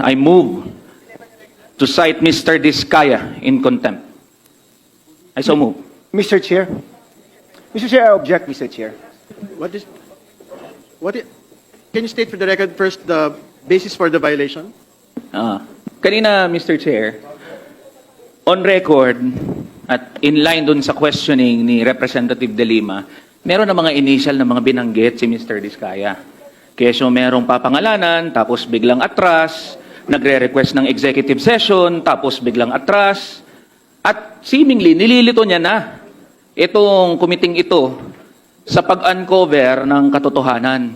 I move to cite Mr. Diskaya in contempt. I so move. Mr. Chair. Mr. Chair, I object, Mr. Chair. What is, what i- can you state for the record first the basis for the violation? Ah, kanina, Mr. Chair, on record at in line dun sa questioning ni Representative De Lima, meron na mga initial na mga binanggit si Mr. Diskaya. Kesyo merong papangalanan, tapos biglang atras, nagre-request ng executive session, tapos biglang atras, at seemingly nililito niya na itong kumiting ito sa pag-uncover ng katotohanan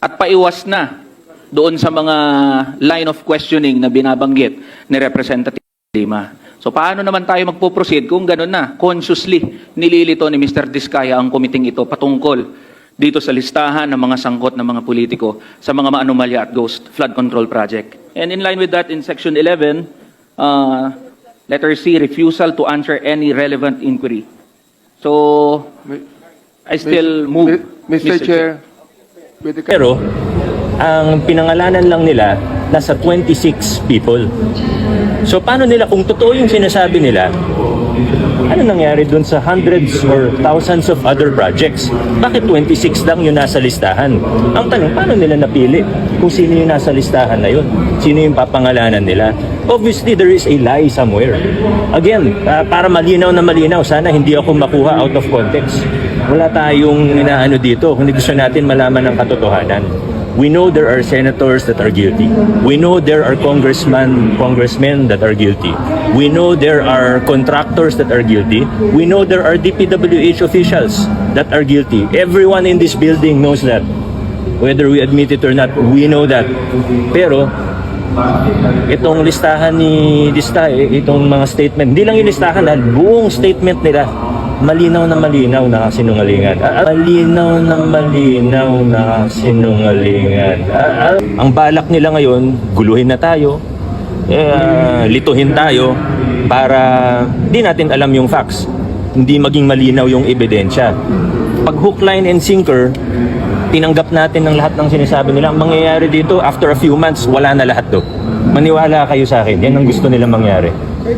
at paiwas na doon sa mga line of questioning na binabanggit ni Representative Lima. So paano naman tayo magpo-proceed kung gano'n na, consciously nililito ni Mr. Diskaya ang kumiting ito patungkol dito sa listahan ng mga sangkot ng mga politiko sa mga maanomalya at ghost flood control project. And in line with that, in Section 11, uh, letter C, refusal to answer any relevant inquiry. So, I still move. Mr. Chair, with the Pero, ang pinangalanan lang nila, nasa 26 people. So, paano nila, kung totoo yung sinasabi nila, ano nangyari dun sa hundreds or thousands of other projects? Bakit 26 lang yung nasa listahan? Ang tanong, paano nila napili kung sino yung nasa listahan na yun? Sino yung papangalanan nila? Obviously, there is a lie somewhere. Again, ah, para malinaw na malinaw, sana hindi ako makuha out of context. Wala tayong inaano dito, kundi gusto natin malaman ang katotohanan. We know there are senators that are guilty. We know there are congressmen, congressmen that are guilty. We know there are contractors that are guilty. We know there are DPWH officials that are guilty. Everyone in this building knows that. Whether we admit it or not, we know that. Pero itong listahan ni Dista, eh, itong mga statement, hindi lang yung listahan, ah, buong statement nila, malinaw na malinaw na sinungalingan. Ah, ah, malinaw na malinaw na sinungalingan. Ah, ang balak nila ngayon, guluhin na tayo, eh, lituhin tayo para di natin alam yung facts. Hindi maging malinaw yung ebidensya. Pag hook, line, and sinker, tinanggap natin ng lahat ng sinasabi nila. Ang mangyayari dito, after a few months, wala na lahat to. Maniwala kayo sa akin. Yan ang gusto nilang mangyari.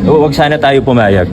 Huwag sana tayo pumayag.